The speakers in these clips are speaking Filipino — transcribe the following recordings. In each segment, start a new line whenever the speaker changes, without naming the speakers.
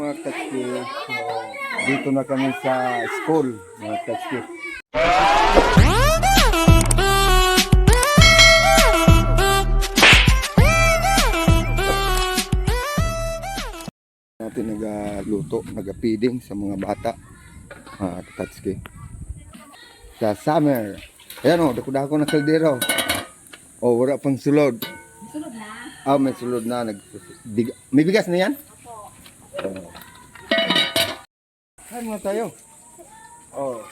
Mga tatski, so dito na kami sa school, mga tatski. natin nagaluto, nagapiding sa mga bata. Ah, tatski. Sa summer. Ayan o, dako-dako na kaldero. Oh, wala pang sulod.
Sunod na.
Ah, may sulod na. Nag. May bigas na yan? Oh. Saan mo tayo? Oh,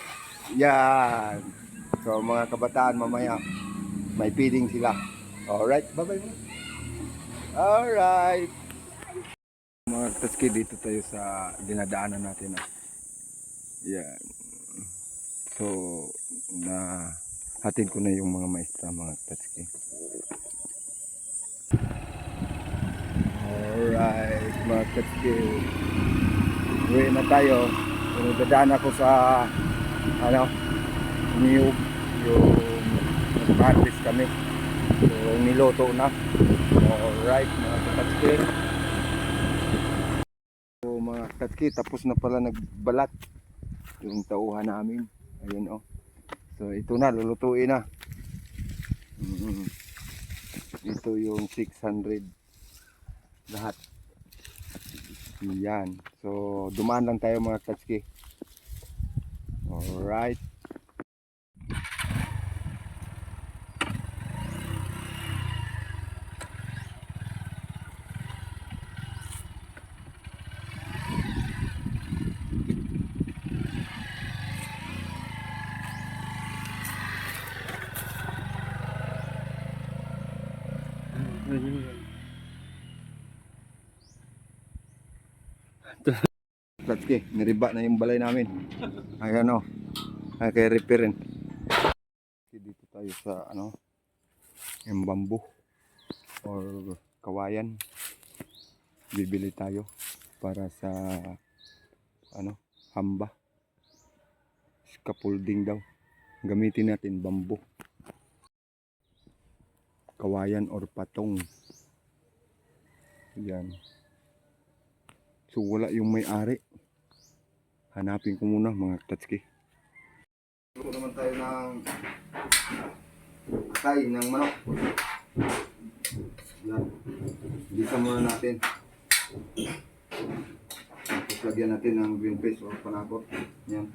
yan. So, mga kabataan mamaya, may feeding sila. Alright, bye-bye mo. Alright. Mga tatski, dito tayo sa dinadaanan natin. Ah. Yan. So, na hatid ko na yung mga maestra, mga tatski. Katski. Uwi na tayo. Pinagdadaan ako sa, ano, niyog, yung nag-practice kami. So, niloto na. Alright, mga katski. So, mga katski, tapos na pala nagbalat yung tauhan namin. Ayun, oh. So, ito na, lulutuin na. Mm. Ito yung 600 lahat. Yan. So, dumaan lang tayo mga katski. Alright. Katski, niriba na yung balay namin. Ayan o. Ay, kay repair rin. Dito tayo sa ano, yung bamboo or kawayan. Bibili tayo para sa ano, hamba. Scaffolding daw. Gamitin natin bamboo. Kawayan or patong. Yan. So wala yung may-ari. Hanapin ko muna mga tatski. Luto naman tayo ng kain ng manok. Gisa muna natin. Tapos lagyan natin ng green paste o panakot. Yan.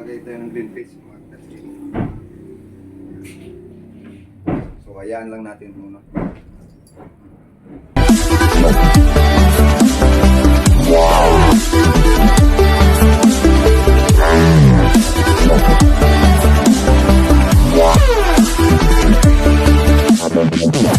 Lagay tayo ng green paste mga tatski. So ayan lang natin muna.
Yeah.